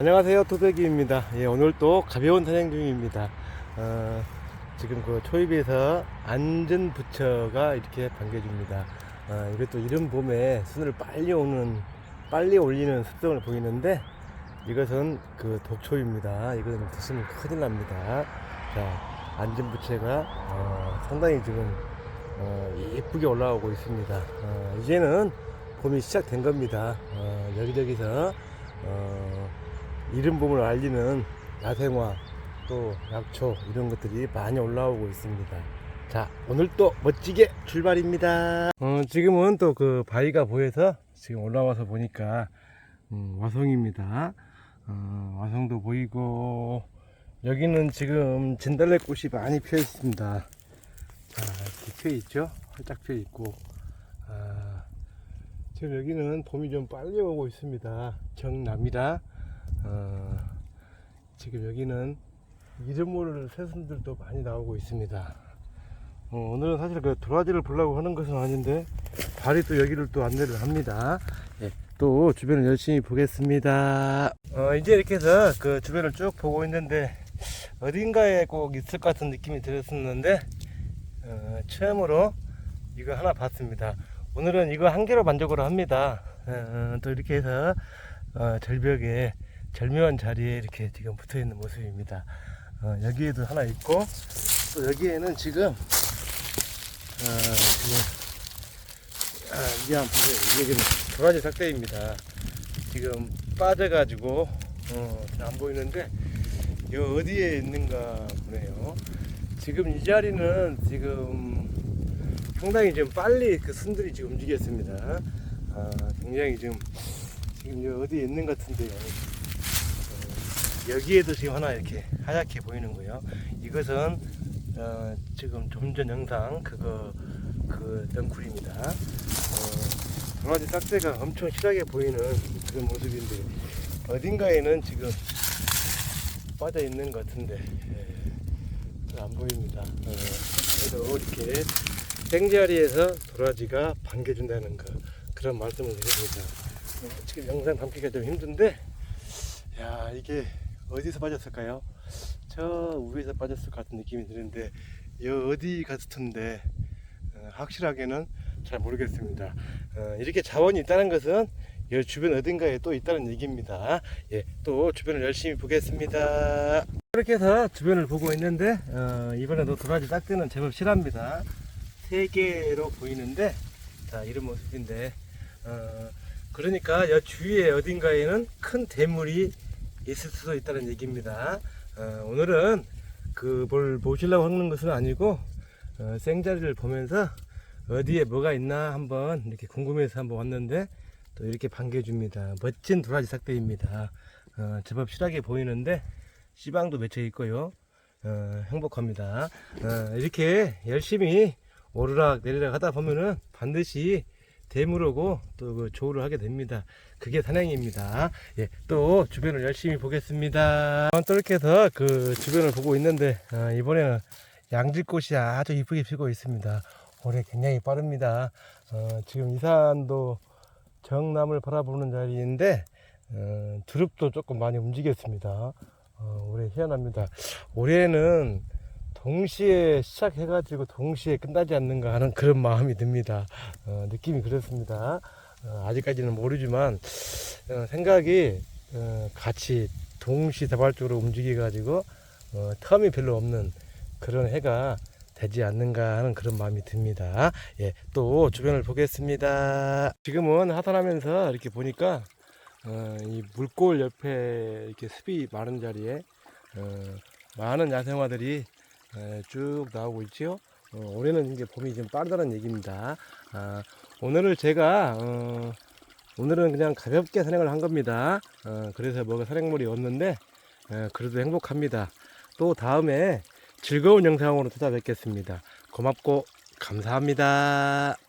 안녕하세요 토백이입니다. 예, 오늘 또 가벼운 사냥 중입니다. 어, 지금 그 초입에서 안전 부처가 이렇게 반겨줍니다. 어, 이것도 이른 봄에 순을 빨리 오는 빨리 올리는 습성을 보이는데 이것은 그 독초입니다. 이것은 드시면 큰일 납니다. 자 안전 부채가 어, 상당히 지금 어, 예쁘게 올라오고 있습니다. 어, 이제는 봄이 시작된 겁니다. 어, 여기저기서 어, 이른 봄을 알리는 야생화 또 약초 이런 것들이 많이 올라오고 있습니다. 자 오늘 또 멋지게 출발입니다. 어, 지금은 또 그 바위가 보여서 지금 올라와서 보니까 음, 화성입니다. 어, 화성도 보이고 여기는 지금 진달래꽃이 많이 피어 있습니다. 자, 이렇게 피어 있죠? 활짝 피어 있고 아, 지금 여기는 봄이 좀 빨리 오고 있습니다. 경남이라 어, 지금 여기는 이름 모를 새순들도 많이 나오고 있습니다. 어, 오늘은 사실 그 도라지를 보려고 하는 것은 아닌데 발이 또 여기를 또 안내를 합니다. 예, 또 주변을 열심히 보겠습니다. 어, 이제 이렇게 해서 그 주변을 쭉 보고 있는데 어딘가에 꼭 있을 것 같은 느낌이 들었었는데 어, 처음으로 이거 하나 봤습니다. 오늘은 이거 한 개로 만족을 합니다. 어, 또 이렇게 해서 어, 절벽에 절묘한 자리에 이렇게 지금 붙어 있는 모습입니다. 어, 여기에도 하나 있고 또 여기에는 지금 어, 지금 아, 이게 한번 보세요. 이게 지금 도라지 삭대입니다. 지금 빠져가지고 어, 안 보이는데 이 어디에 있는가 보네요. 지금 이 자리는 지금 상당히 좀 빨리 그 순들이 지금 움직였습니다. 아, 굉장히 지금 지금 어디에 있는 것 같은데요. 어, 여기에도 지금 하나 이렇게 하얗게 보이는 거예요. 이것은 어, 지금 좀 전 영상 그거 그 덩굴입니다. 어, 강아지 싹새가 엄청 실하게 보이는 그런 모습인데 어딘가에는 지금 빠져 있는 것 같은데 예, 안 보입니다. 어, 그래도 이렇게 생자리에서 도라지가 반겨준다는 거 그런 말씀을 드립니다. 어, 지금 영상 담기가 좀 힘든데 야 이게 어디서 빠졌을까요? 저 위에서 빠졌을 것 같은 느낌이 드는데 이 어디 같은데 어, 확실하게는 잘 모르겠습니다. 어, 이렇게 자원이 있다는 것은 이 주변 어딘가에 또 있다는 얘기입니다. 예, 또 주변을 열심히 보겠습니다. 이렇게 해서 주변을 보고 있는데 어, 이번에도 도라지 싹대는 제법 실합니다. 세 개로 보이는데 자 이런 모습인데 어, 그러니까 이 주위에 어딘가에는 큰 대물이 있을 수도 있다는 얘기입니다. 어, 오늘은 그뭘 보시려고 하는 것은 아니고 어, 생자리를 보면서 어디에 뭐가 있나 한번 이렇게 궁금해서 한번 왔는데 또 이렇게 반겨줍니다. 멋진 도라지 삭대입니다. 어, 제법 실하게 보이는데 씨방도 맺혀 있고요. 어, 행복합니다. 어, 이렇게 열심히 오르락 내리락 하다 보면은 반드시 대물하고 또 그 조우를 하게 됩니다. 그게 사냥입니다. 예, 또 주변을 열심히 보겠습니다. 또 이렇게 해서 그 주변을 보고 있는데 어, 이번에는 양지꽃이 아주 이쁘게 피고 있습니다. 올해 굉장히 빠릅니다. 어, 지금 이산도 정남을 바라보는 자리인데 어, 두릅도 조금 많이 움직였습니다. 어, 올해 희한합니다. 올해는 동시에 시작해가지고 동시에 끝나지 않는가 하는 그런 마음이 듭니다. 어, 느낌이 그렇습니다. 어, 아직까지는 모르지만 어, 생각이 어, 같이 동시다발적으로 움직여가지고 어, 텀이 별로 없는 그런 해가 되지 않는가 하는 그런 마음이 듭니다. 예, 또 주변을 보겠습니다. 지금은 하산하면서 이렇게 보니까 어, 이 물골 옆에 이렇게 습이 많은 자리에 어, 많은 야생화들이 에, 쭉 나오고 있지요. 어, 올해는 이제 봄이 좀 빠르다는 얘기입니다. 아, 오늘을 제가 어, 오늘은 그냥 가볍게 산행을 한 겁니다. 어, 그래서 뭐가 산행물이 없는데 에, 그래도 행복합니다. 또 다음에 즐거운 영상으로 찾아뵙겠습니다. 고맙고 감사합니다.